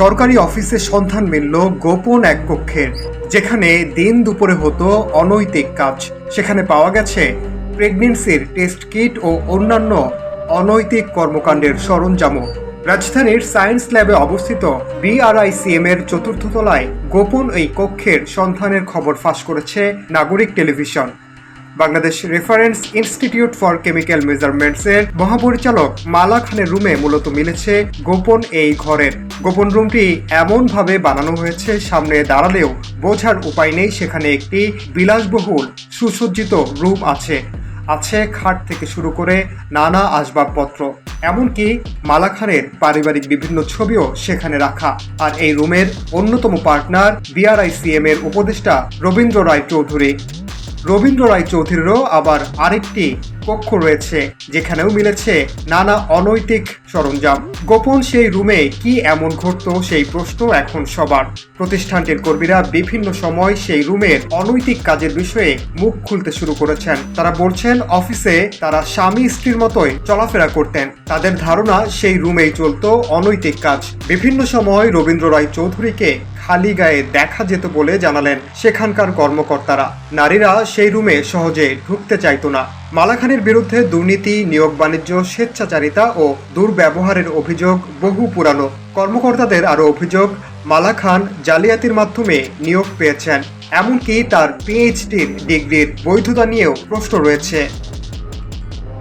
সরকারি অফিসে সন্ধান মিলল গোপন এক কক্ষের, যেখানে দিন দুপুরে হতো অনৈতিক কাজ। সেখানে পাওয়া গেছে প্রেগনেন্সির টেস্ট কিট ও অন্যান্য অনৈতিক কর্মকাণ্ডের সরঞ্জামও। রাজধানীর সায়েন্স ল্যাবে অবস্থিত বিআরআইসিএম এর চতুর্থ তলায় গোপন এই কক্ষের সন্ধানের খবর ফাঁস করেছে Nagorik television. Bangladesh reference institute for chemical measurements এর মহাপরিচালক মালা খানের রুমে মূলত মিলেছে গোপন এই ঘরের। গোপন রুমটি এমন ভাবে বানানো হয়েছে, সামনে দাঁড়ালেও বোঝার উপায় নেই, সেখানে একটি বিলাসবহুল, সুসজ্জিত রুম আছে। আছে খাট থেকে শুরু করে নানা আসবাবপত্র। এমনকি মালা খানের পারিবারিক বিভিন্ন ছবিও সেখানে রাখা। আর এই রুমের অন্যতম পার্টনার বিআরআইসিএম এর উপদেষ্টা রবীন্দ্র রায় চৌধুরী। রবীন্দ্র রায় চৌধুরীরও আবার আরেকটি কক্ষ রয়েছে, যেখানেও মিলেছে নানা অনৈতিক সরঞ্জাম। গোপন সেই রুমে কি এমন ঘটত সেই প্রশ্ন এখন সবার। প্রতিষ্ঠানটির কর্মীরা বিভিন্ন সময় সেই রুমের অনৈতিক কাজের বিষয়ে মুখ খুলতে শুরু করেছেন। তারা বলছেন, অফিসে তারা স্বামী স্ত্রীর মতোই চলাফেরা করতেন। তাদের ধারণা সেই রুমেই চলতো অনৈতিক কাজ। বিভিন্ন সময় রবীন্দ্র রায় চৌধুরীকে খালি গায়ে দেখা যেত বলে জানালেন সেখানকার কর্মকর্তারা। নারীরা সেই রুমে সহজে ঢুকতে চাইতো না। মালাখানের বিরুদ্ধে দুর্নীতি, নিয়োগ বাণিজ্য, স্বেচ্ছাচারিতা ও দুর্ব্যবহারের অভিযোগ বহু পুরানো। কর্মকর্তাদের আরও অভিযোগ, মালা খান জালিয়াতির মাধ্যমে নিয়োগ পেয়েছেন। এমনকি তার পিএইচডির ডিগ্রির বৈধতা নিয়েও প্রশ্ন রয়েছে।